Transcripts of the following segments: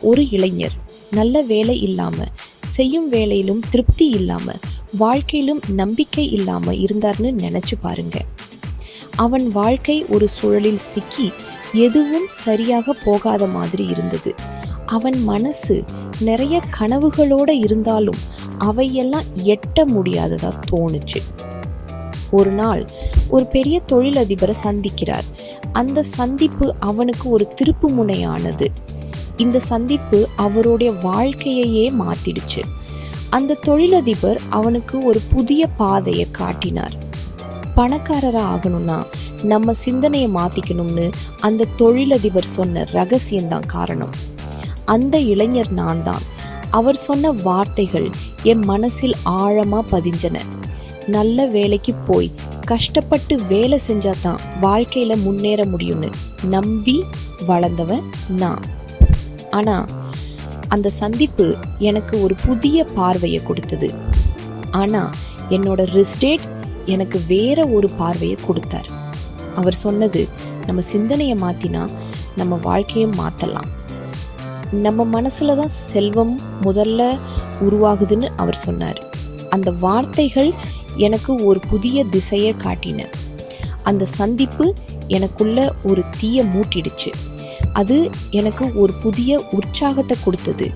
ஒரு இளைஞர். நல்ல வேலை இல்லாமல் செய்யும் வேலையிலும் திருப்தி இல்லாமல் வாழ்க்கையிலும் நம்பிக்கை இல்லாமல் இருந்தார்னு நினச்சி பாருங்க. அவன் வாழ்க்கை ஒரு சூழலில் சிக்கி எதுவும் சரியாக போகாத மாதிரி இருந்தது. அவன் மனசு நிறைய கனவுகளோடு இருந்தாலும் அவையெல்லாம் எட்ட முடியாததாக தோணுச்சு. ஒரு நாள் ஒரு பெரிய தொழிலதிபரை சந்திக்கிறார். அந்த சந்திப்பு அவனுக்கு ஒரு திருப்பு முனையானது. இந்த சந்திப்பு அவருடைய வாழ்க்கையையே மாத்திடுச்சு. அந்த தொழிலதிபர் அவனுக்கு ஒரு புதிய பாதையை காட்டினார். பணக்காரராக ஆகணும்னா நம்ம சிந்தனையை மாத்திக்கணும்னு அந்த தொழிலதிபர் சொன்ன ரகசியம்தான் காரணம். அந்த இளைஞர் நான் தான் அவர் சொன்ன வார்த்தைகள் என் மனசில் ஆழமா பதிஞ்சன. நல்ல வேலைக்கு போய் கஷ்டப்பட்டு வேலை செஞ்சாதான் வாழ்க்கையில முன்னேற முடியும்னு நம்பி வளர்ந்தவன் நான். ஆனால் அந்த சந்திப்பு எனக்கு ஒரு புதிய பார்வையை கொடுத்தது. ஆனால் என்னோட ரிஸ்டேட் எனக்கு வேற ஒரு பார்வையை கொடுத்தார். அவர் சொன்னது நம்ம சிந்தனையை மாற்றினா நம்ம வாழ்க்கையை மாற்றலாம் நம்ம மனசில் தான் செல்வம் முதல்ல உருவாகுதுன்னு அவர் சொன்னார். அந்த வார்த்தைகள் எனக்கு ஒரு புதிய திசையை காட்டின. அந்த சந்திப்பு எனக்குள்ள ஒரு தீய மூட்டிடுச்சு. அது எனக்கு ஒரு புதிய உற்சாகத்தை கொடுத்தது.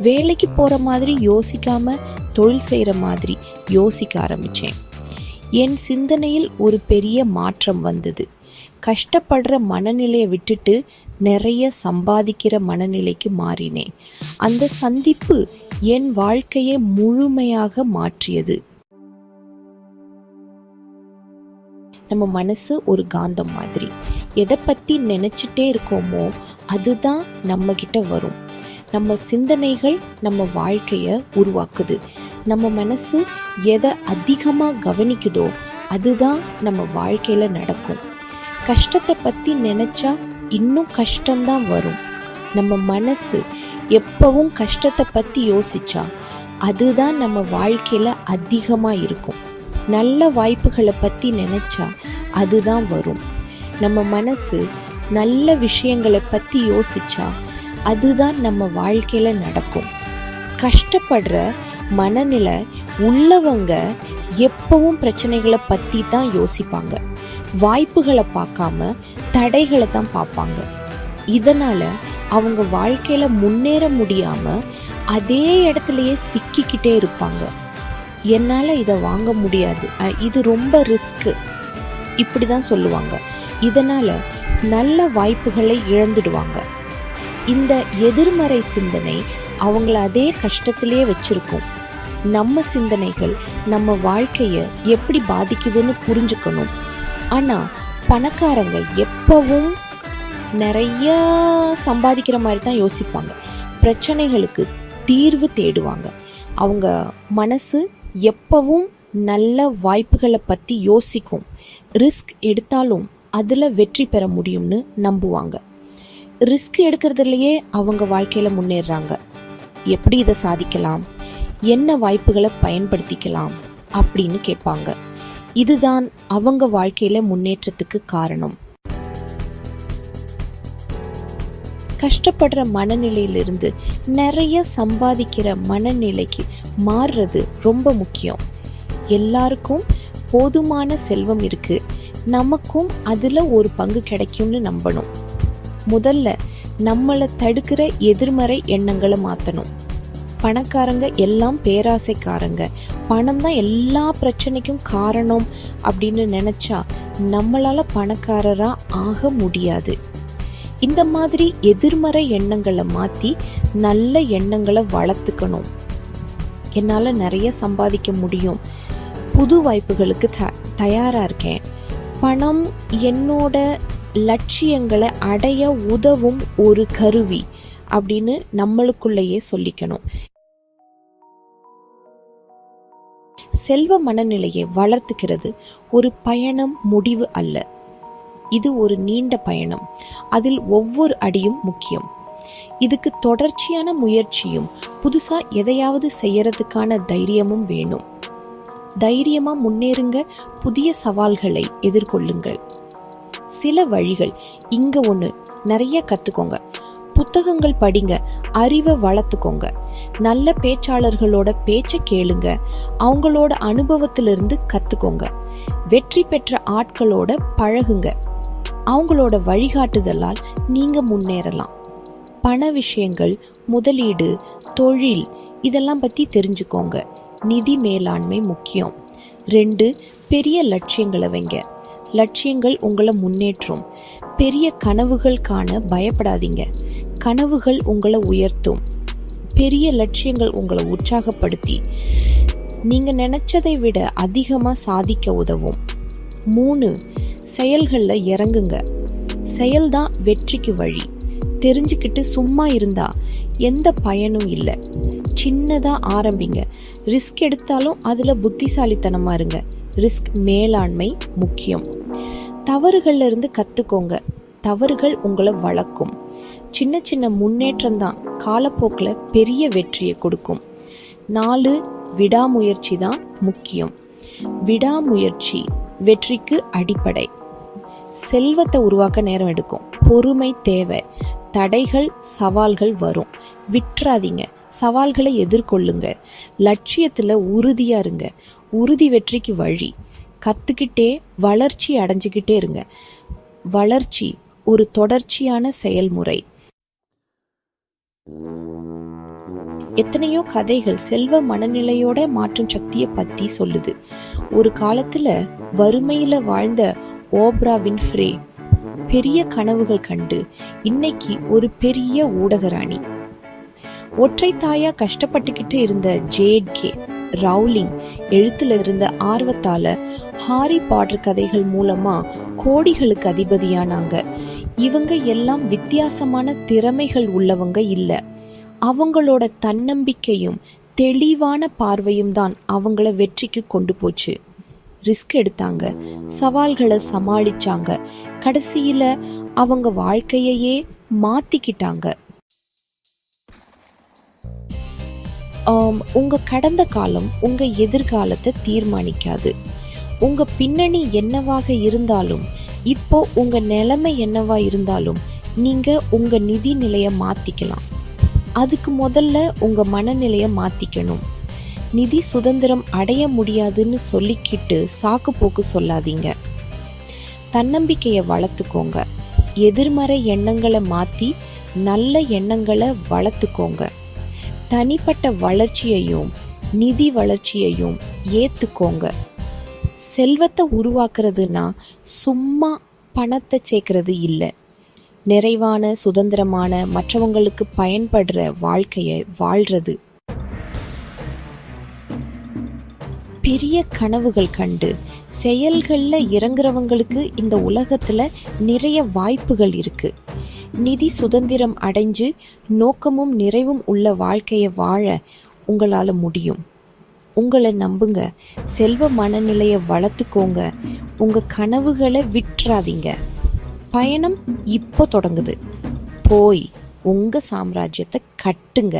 வேலைக்கு போகிற மாதிரி யோசிக்காமல் தொழில் செய்கிற மாதிரி யோசிக்க ஆரம்பித்தேன் என் சிந்தனையில் ஒரு பெரிய மாற்றம் வந்தது. கஷ்டப்படுற மனநிலையை விட்டுட்டு நிறைய சம்பாதிக்கிற மனநிலைக்கு மாறினேன். அந்த சந்திப்பு என் வாழ்க்கையை முழுமையாக மாற்றியது. நம்ம மனசு ஒரு காந்தம் மாதிரி. எதை பற்றி நினச்சிட்டே இருக்கோமோ அதுதான் நம்மக்கிட்ட வரும். நம்ம சிந்தனைகள் நம்ம வாழ்க்கையை உருவாக்குது. நம்ம மனசு எதை அதிகமாக கவனிக்குதோ அதுதான் நம்ம வாழ்க்கையில் நடக்கும். கஷ்டத்தை பற்றி நினச்சா இன்னும் கஷ்டம்தான் வரும். நம்ம மனசு எப்பவும் கஷ்டத்தை பற்றி யோசிச்சா அதுதான் நம்ம வாழ்க்கையில் அதிகமாக இருக்கும். நல்ல வாய்ப்புகளை பற்றி நினச்சா அதுதான் வரும். நம்ம மனசு நல்ல விஷயங்களை பற்றி யோசிச்சா அதுதான் நம்ம வாழ்க்கையில் நடக்கும். கஷ்டப்படுற மனநிலை உள்ளவங்க எப்பவும் பிரச்சனைகளை பற்றி தான் யோசிப்பாங்க. வாய்ப்புகளை பார்க்காம தடைகளை தான் பார்ப்பாங்க. இதனால் அவங்க வாழ்க்கையில் முன்னேற முடியாமல் அதே இடத்துலையே சிக்கிக்கிட்டே இருப்பாங்க. என்னால் இதை வாங்க முடியாது. இது ரொம்ப ரிஸ்க்கு இப்படி தான் சொல்லுவாங்க. இதனால் நல்ல வாய்ப்புகளை இழந்துடுவாங்க. இந்த எதிர்மறை சிந்தனை அவங்கள அதே கஷ்டத்திலேயே வச்சுருக்கும். நம்ம சிந்தனைகள் நம்ம வாழ்க்கையை எப்படி பாதிக்குதுன்னு புரிஞ்சுக்கணும். ஆனால் பணக்காரங்க எப்பவும் நிறைய சம்பாதிக்கிற மாதிரி தான் யோசிப்பாங்க. பிரச்சனைகளுக்கு தீர்வு தேடுவாங்க. அவங்க மனசு எப்பவும் நல்ல வாய்ப்புகளை பற்றி யோசிக்கும். ரிஸ்க் எடுத்தாலும் அதில் வெற்றி பெற முடியும்னு நம்புவாங்க. ரிஸ்க் எடுக்கிறதுலையே அவங்க வாழ்க்கையில் முன்னேறுறாங்க எப்படி இதை சாதிக்கலாம்? என்ன வாய்ப்புகளை பயன்படுத்திக்கலாம்? அப்படின்னு கேட்பாங்க. இதுதான் அவங்க வாழ்க்கையில் முன்னேற்றத்துக்கு காரணம். கஷ்டப்படுற மனநிலையிலிருந்து நிறைய சம்பாதிக்கிற மனநிலைக்கு மாறுறது ரொம்ப முக்கியம். எல்லாருக்கும் போதுமான செல்வம் இருக்குது நமக்கும் அதில் ஒரு பங்கு கிடைக்கும்னு நம்பணும். முதல்ல நம்மளை தடுக்கிற எதிர்மறை எண்ணங்களை மாற்றணும் பணக்காரங்க எல்லாம் பேராசைக்காரங்க. பணம் தான் எல்லா பிரச்சனைக்கும் காரணம் அப்படின்னு நினச்சா நம்மளால் பணக்காரராக ஆக முடியாது. இந்த மாதிரி எதிர்மறை எண்ணங்களை மாற்றி நல்ல எண்ணங்களை வளர்த்துக்கணும். என்னால் நிறைய சம்பாதிக்க முடியும். புது வாய்ப்புகளுக்கு த தயாராக இருக்கேன். பணம் என்னோட லட்சியங்களை அடைய உதவும் ஒரு கருவி அப்படின்னு நம்மளுக்குள்ளேயே சொல்லிக்கணும். செல்வ மனநிலையை வளர்த்துக்கிறது ஒரு பயணம் முடிவு அல்ல. இது ஒரு நீண்ட பயணம். அதில் ஒவ்வொரு அடியும் முக்கியம். இதுக்கு தொடர்ச்சியான முயற்சியும் புதுசா எதையாவது செய்யறதுக்கான தைரியமும் வேணும். தைரியமா முன்னேறுங்க புதிய சவால்களை எதிர்கொள்ளுங்கள். சில வழிகள் இங்க ஒண்ணு நிறைய கத்துக்கோங்க. புத்தகங்கள் படிங்க அறிவை வளர்த்துக்கோங்க. நல்ல பேச்சாளர்களோட பேச்சை கேளுங்க அவங்களோட அனுபவத்திலிருந்து கத்துக்கோங்க. வெற்றி பெற்ற ஆட்களோட பழகுங்க. அவங்களோட வழிகாட்டுதலால் நீங்கள் முன்னேறலாம். பண விஷயங்கள் முதலீடு தொழில் இதெல்லாம் பற்றி தெரிஞ்சுக்கோங்க. நிதி மேலாண்மை முக்கியம். ரெண்டு பெரிய லட்சியங்களை வைங்க. லட்சியங்கள் உங்களை முன்னேற்றும். பெரிய கனவுகள் காண பயப்படாதீங்க. கனவுகள் உங்களை உயர்த்தும். பெரிய லட்சியங்கள் உங்களை உற்சாகப்படுத்தி. நீங்கள் நினச்சதை விட அதிகமாக சாதிக்க உதவும். மூணு செயல்களில் இறங்குங்க. செயல்தான் வெற்றிக்கு வழி. தெரிஞ்சுக்கிட்டு சும்மா இருந்தா எந்த பயனும் இல்லை. சின்னதாக ஆரம்பிங்க. ரிஸ்க் எடுத்தாலும் அதில் புத்திசாலித்தனமா இருங்க. ரிஸ்க் மேலாண்மை முக்கியம். தவறுகள்ல இருந்து கற்றுக்கோங்க தவறுகள் உங்களை வளர்க்கும். சின்ன சின்ன முன்னேற்றம் தான் காலப்போக்கில் பெரிய வெற்றியை கொடுக்கும். நாலு விடாமுயற்சி தான் முக்கியம். விடாமுயற்சி வெற்றிக்கு அடிப்படை. செல்வத்தை உருவாக்க நேரம் எடுக்கும். பொறுமை தேவை. தடைகள் சவால்கள் வரும். விட்டுறாதீங்க. சவால்களை எதிர்கொள்ளுங்க. லட்சியத்தில் உறுதியாக இருங்க. உறுதி வெற்றிக்கு வழி. கற்றுக்கிட்டே வளர்ச்சி அடைஞ்சுக்கிட்டே இருங்க. வளர்ச்சி ஒரு தொடர்ச்சியான செயல்முறை. எத்தனையோ கதைகள் செல்வ மனநிலையோட மாற்றும் சக்தியை பத்தி சொல்லுது. ஒரு காலத்துல வறுமையில வாழ்ந்த ஓப்ரா வின்ஃப்ரே பெரிய கனவுகள் கண்டு இன்னைக்கு ஒரு பெரிய ஊடகராணி. ஒற்றை தாயா கஷ்டப்பட்டுக்கிட்டு இருந்த ஜேட் கே ரவுலிங் எழுத்துல இருந்த ஆர்வத்தால ஹாரி பாட்ரு கதைகள் மூலமா கோடிகளுக்கு அதிபதியானாங்க. இவங்க எல்லாம் வித்தியாசமான திறமைகள் உள்ளவங்க இல்லை. அவங்களோட தன்னம்பிக்கையும் தெளிவான பார்வையும் தான் அவங்கள வெற்றிக்கு கொண்டு போச்சு. ரிஸ்க் எடுத்தாங்க. சவால்களை சமாளிச்சாங்க. கடைசியில அவங்க வாழ்க்கையையே மாத்திக்கிட்டாங்க. உங்கள் உங்க கடந்த காலம் உங்கள் எதிர்காலத்தை தீர்மானிக்காது. உங்க பின்னணி என்னவாக இருந்தாலும் இப்போ உங்க நிலைமை என்னவா இருந்தாலும் நீங்கள் உங்க நிதி நிலையை மாத்திக்கலாம். அதுக்கு முதல்ல உங்கள் மனநிலையை மாற்றிக்கணும் நிதி சுதந்திரம் அடைய முடியாதுன்னு சொல்லிக்கிட்டு சாக்கு போக்கு சொல்லாதீங்க. தன்னம்பிக்கையை வளர்த்துக்கோங்க. எதிர்மறை எண்ணங்களை மாற்றி நல்ல எண்ணங்களை வளர்த்துக்கோங்க. தனிப்பட்ட வளர்ச்சியையும் நிதி வளர்ச்சியையும் ஏற்றுக்கோங்க செல்வத்தை உருவாக்குறதுனா சும்மா பணத்தை சேர்க்கறது இல்லை. நிறைவான சுதந்திரமான மற்றவங்களுக்கு பயன்படுற வாழ்க்கையை வாழ்றது. பெரிய கனவுகள் கண்டு செயல்களில் இறங்குறவங்களுக்கு இந்த உலகத்தில் நிறைய வாய்ப்புகள் இருக்கு. நிதி சுதந்திரம் அடைஞ்சு நோக்கமும் நிறைவும் உள்ள வாழ்க்கையை வாழ உங்களால் முடியும். உங்களை நம்புங்க. செல்வ மனநிலையை வளர்த்துக்கோங்க. உங்கள் கனவுகளை விட்டுறாதீங்க. பயணம் இப்போ தொடங்குது. போய் உங்க சாம்ராஜ்யத்தை கட்டுங்க.